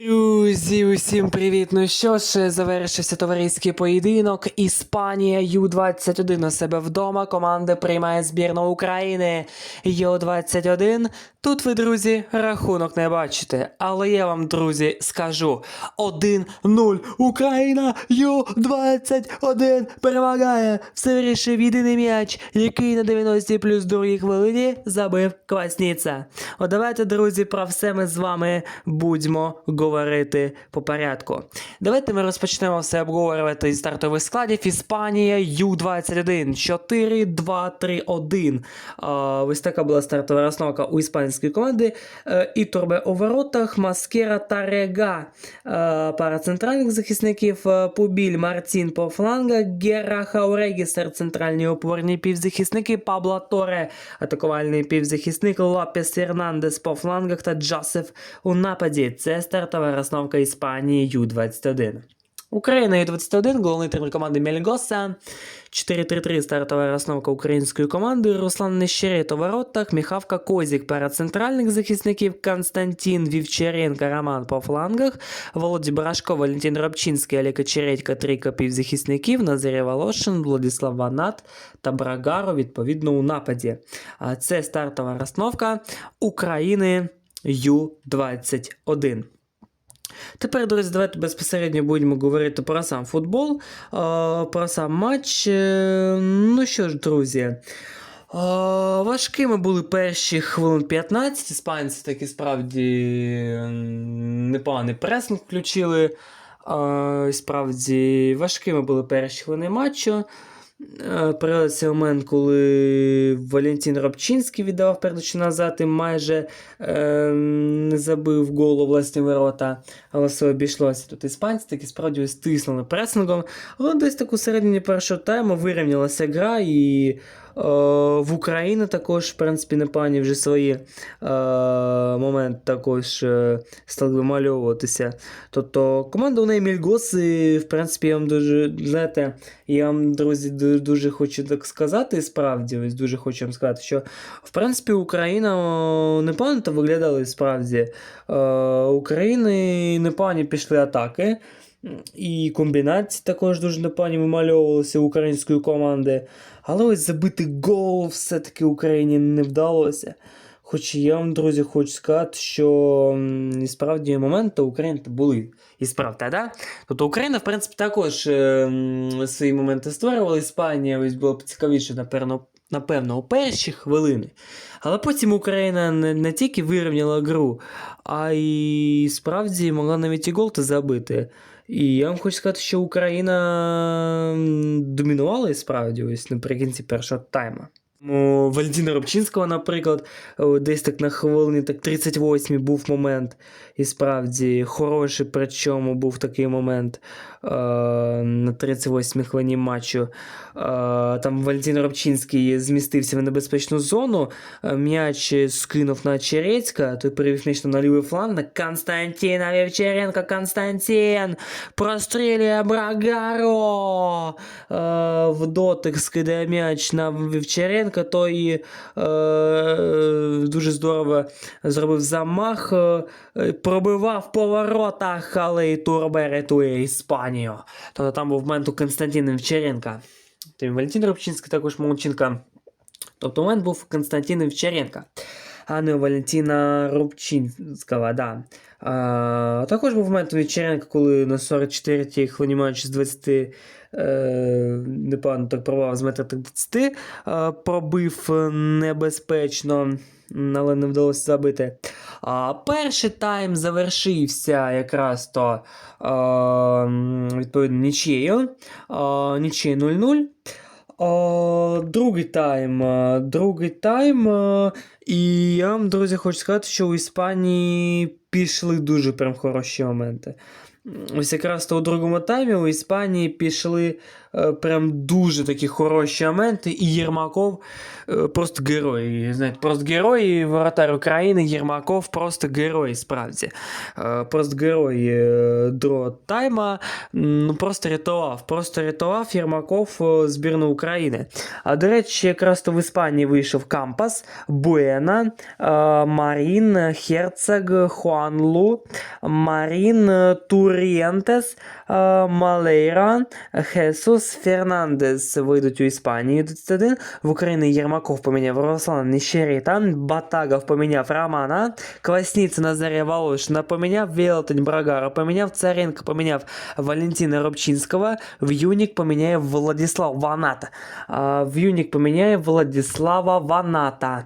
You Друзі, усім привіт! Ну що ж, завершився товариський поєдинок. Іспанія Ю-21 у себе вдома. Команда приймає збірну України Ю-21. Тут ви, друзі, рахунок не бачите. Але я вам, друзі, скажу: 1-0 Україна Ю-21 перемагає. Все вирішив єдиний м'яч, який на 90 плюс другій хвилині забив Квасніця. От давайте, друзі, про все ми з вами будемо говорити по порядку. Давайте ми розпочнемо все обговорювати із стартових складів. Іспанія Ю-21 4-2-3-1. А, Ось така була стартова розновка у іспанської команди. Е, І Турбе у воротах, Маскера та Рега. Е, Пара центральних захисників е, Пубіль, Мартін по флангах, Гера Хаурегістер, центральні опорні півзахисники, Пабло Торе, атакувальний півзахисник, Лопес Фернандес по флангах та Джосеф у нападі. Це стартова розновка Іспанії Ю-21. Україна Ю-21, головний тренер команди Мельгоса. 4-3-3 стартова розновка української команди. Руслан Нещерет у воротах, Міхавка Козік пара центральних захисників, Константин Вівчаренко, Роман по флангах, Володя Барашко, Валентин Рабчинський, Олег Чередько, трійка півзахисників, Назарій Волошин, Владислав Ванат та Брагаро, відповідно, у нападі. Це стартова розновка України Ю-21. Тепер, друзі, давайте безпосередньо будемо говорити про сам футбол, про сам матч. Е, Ну що ж, друзі. Важкими були перші хвилин 15. Іспанці таки справді непоганий пресинг включили. Справді важкими були перші хвилини матчу. Е, цей момент, коли Валентин Рабчинський віддавав передачу назад і майже е, не забив голу власні ворота, але все обійшлося. Тут іспанці таки справді стиснули пресингом, але десь так у середині першого тайму вирівнялася гра і в Україні також, в принципі, непогані вже свої е, моменти також е, стали вимальовуватися. Тобто команда у неї Мільгос, і, в принципі, я вам дуже, знаєте, я вам, друзі, дуже хочу так сказати, справді, ось дуже хочу вам сказати, що в принципі Україна о, непогано виглядала і справді. Е, України непогані пішли атаки. І комбінації також дуже непогані вимальовувалися української команди. Але ось забити гол все-таки Україні не вдалося. Хоч я вам, друзі, хочу сказати, що і справді моменти України були. І справді, да? Тобто Україна, в принципі, також е, свої моменти створювала. Іспанія ось було б цікавіше, напевно, напевно, у перші хвилини. Але потім Україна не, не тільки вирівняла гру, а й справді могла навіть і гол забити. І я вам хочу сказати, що Україна домінувала і справді ось наприкінці першого тайму. Валентина Рубчинського, наприклад, десь так на хвилині так 38-й був момент. І справді хороший, причому був такий момент е, на 38 хвилині матчу. Е, там Валентин Рубчинський змістився в небезпечну зону. е, М'яч скинув на Черецька, той перевів м'яч на лівий фланг на Вівчаренко. Константин прострілює Брагаро. Е, в дотик скидає м'яч на Вівчаренка, той е, дуже здорово зробив замах, е, пробивав по воротах, але і Турбе рятує Іспанію. Тобто там був момент у Константина Вчеренка. Тим Валентин Рубчинський також молодчинка. Тобто момент був Константин Константина Вівчаренка, а не Рубчинського. Да. А, також був момент у коли на 44-й хвилині матчу з 20 е, непогано так пробував з метра 30, е, пробив небезпечно, але не вдалося забити. А перший тайм завершився якраз то е, відповідно нічією. Е, нічією 0-0. Другий тайм. Другий тайм. І я вам, друзі, хочу сказати, що у Іспанії пішли дуже прям хороші моменти. Ось якраз то у другому таймі у Іспанії пішли е, прям дуже такі хороші моменти, і Єрмаков е, просто герой. Знаєте, просто герой, воротар України Єрмаков просто герой, справді. Е, просто герой е, другого тайма. Ну, просто рятував. Просто рятував Єрмаков е, збірну України. А до речі, якраз то в Іспанії вийшов Кампас, Буена, е, Марін, Херцег, Хуанлу, Марін, е, Турієнтес, е, Малейра, Хесус, Фернандес вийдуть у Іспанії 21. В Україні Єрмаков поміняв Руслан Нищеріта, Батагов поміняв Романа, Квасніця Назарія Волошина поміняв, Велетень Брагара поміняв, Царенко поміняв Валентина Робчинського, В'юнік поміняє Владислав Ваната. А, В'юнік поміняє Владислава Ваната.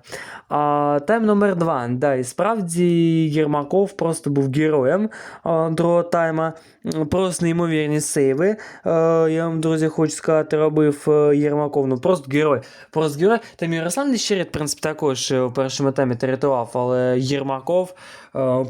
А, тайм номер 2. Да, і справді Єрмаков просто був героєм а, другого тайма. М, Просто неймовірні сейви. Е, я вам, друзі, хочу сказати, робив е, Єрмаков. Ну просто герой. Просто герой. Там і Руслан Ліщерет, в принципі, також е, у першому таймі рятував, але Єрмаков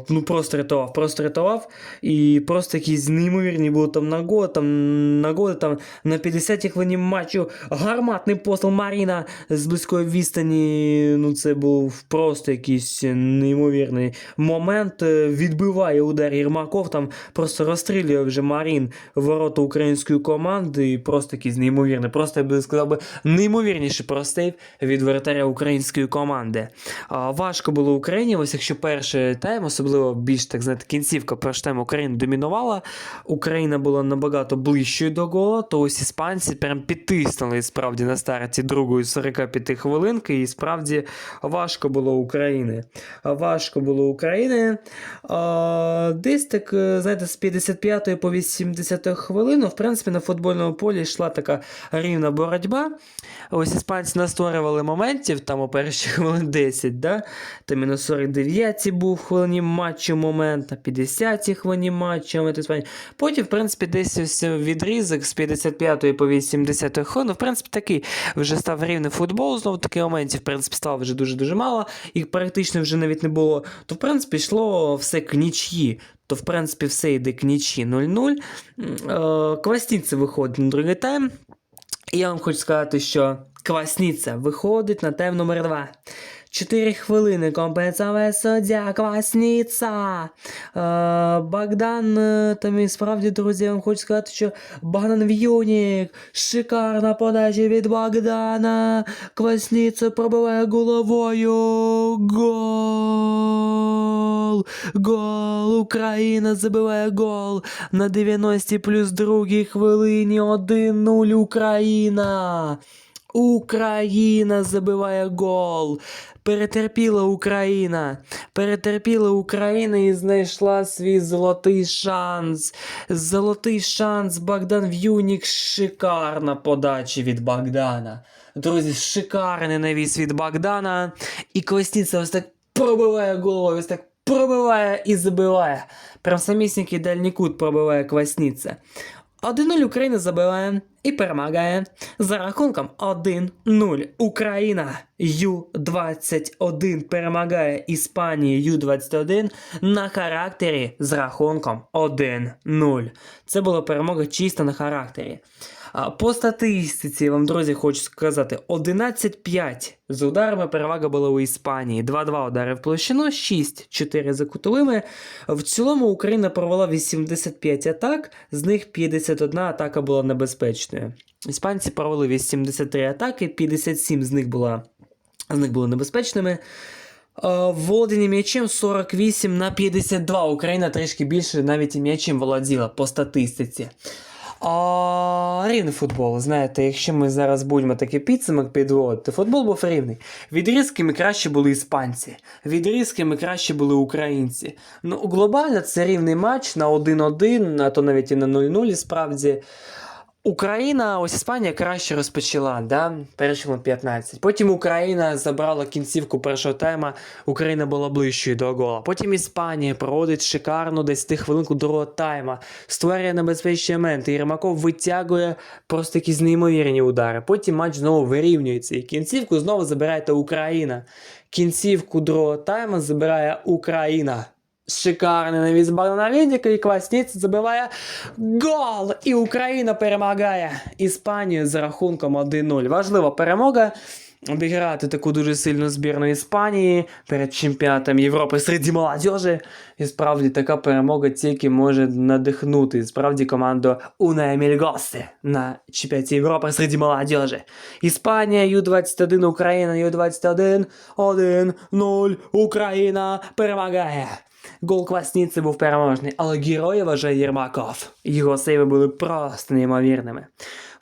ну просто рятував, просто рятував. І просто якісь неймовірні були там нагоди, там нагоди там на 50-й хвилині матчу. Гарматний посил Маріна з близької відстані. Ну, це був просто якийсь неймовірний момент. Е, Відбиває удар Єрмаков, там просто розстрілює вже Марін ворота української команди. І просто якийсь неймовірний. Просто я би сказав би неймовірніший простейв від воротаря української команди. А, важко було Україні, ось якщо перший тайм, особливо більш так знаєте, кінцівка перший тайм України домінувала. Україна була набагато ближчою до гола, то ось іспанці прям підтиснули справді на старті другої 45 хвилинки, і справді важко було України. Важко було України. Десь так, знаєте, з 55 по 80 хвилину, в принципі, на футбольному полі йшла така рівна боротьба. Ось іспанці настворювали моментів, там у перші хвилин 10, да? там і на 49-й був в хвилині матчу момент, на 50-й хвилині матчу. Потім, в принципі, десь ось відрізок з 55 по 80 хвилину, в принципі, такий вже став рівний футбол, знову таки моментів, в принципі, стало вже дуже-дуже мало, їх практично вже навіть не було. То, в принципі, йшло все к нічї. То, в принципі, все йде к нічі 0-0. Е, Квасніця виходить на другий тайм. І я вам хочу сказати, що Квасніця виходить на тайм номер 2. 4 хвилини компенсове суддя Квасніця. Е, Богдан, е, там і справді, друзі, я вам хочу сказати, що Богдан В'юнік. Шикарна подача від Богдана. Квасніця пробиває головою. Гол! Гол! Україна забиває гол на 90 плюс другій хвилині 1-0 Україна. Україна забиває гол. Перетерпіла Україна. Перетерпіла Україна і знайшла свій золотий шанс. Золотий шанс Богдан В'юнік. Шикарна подача від Богдана. Друзі, шикарний навіс від Богдана. І Костіця ось так пробиває головою, ось так пробиває і забиває. Прям самісінький дальній кут пробиває Квасніця. 1-0 Україна забиває і перемагає за рахунком 1-0. Україна Ю-21 перемагає Іспанії Ю-21 на характері з рахунком 1-0. Це була перемога чисто на характері. По статистиці, вам, друзі, хочу сказати, 11-5 з ударами перевага була у Іспанії. 2-2 удари в площину, 6-4 за кутовими. В цілому Україна провела 85 атак, з них 51 атака була небезпечною. Іспанці провели 83 атаки, 57 з них була з них були небезпечними. Володіння м'ячем 48 на 52. Україна трішки більше навіть і м'ячем володіла по статистиці. А, рівний футбол. Знаєте, якщо ми зараз будемо такий підсумок підводити, футбол був рівний. Відрізками краще були іспанці, відрізками краще були українці. Ну, глобально це рівний матч на 1-1, а то навіть і на 0-0 справді. Україна, ось Іспанія краще розпочала, да? першому 15. Потім Україна забрала кінцівку першого тайма, Україна була ближчою до гола. Потім Іспанія проводить шикарну 10 хвилинку другого тайма, створює небезпечні моменти. Єрмаков витягує просто якісь неймовірні удари. Потім матч знову вирівнюється. І кінцівку знову забирає та Україна. Кінцівку другого тайма забирає Україна. Шикарний навіс Богдана Відіка і Квасніць забиває гол! І Україна перемагає Іспанію з рахунком 1-0. Важлива перемога. Обіграти таку дуже сильну збірну Іспанії перед чемпіонатом Європи серед молодіжі. І справді така перемога тільки може надихнути справді команду Уна Мільгоси на чемпіонаті Європи серед молодіжі. Іспанія, Ю-21, Україна, Ю-21, 1-0, Україна перемагає. Гол Квасніці був переможний, але герої вважає Єрмаков. Його сейви були просто неймовірними.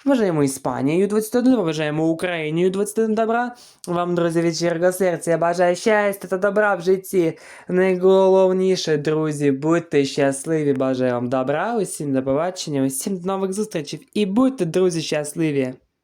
Вважаємо Іспанію 21, вважаємо Українію 21 добра. Вам, друзі, від щирого серця я бажаю щастя та добра в житті. Найголовніше, друзі, будьте щасливі. Бажаю вам добра, усім до побачення, усім до нових зустрічей. І будьте, друзі, щасливі.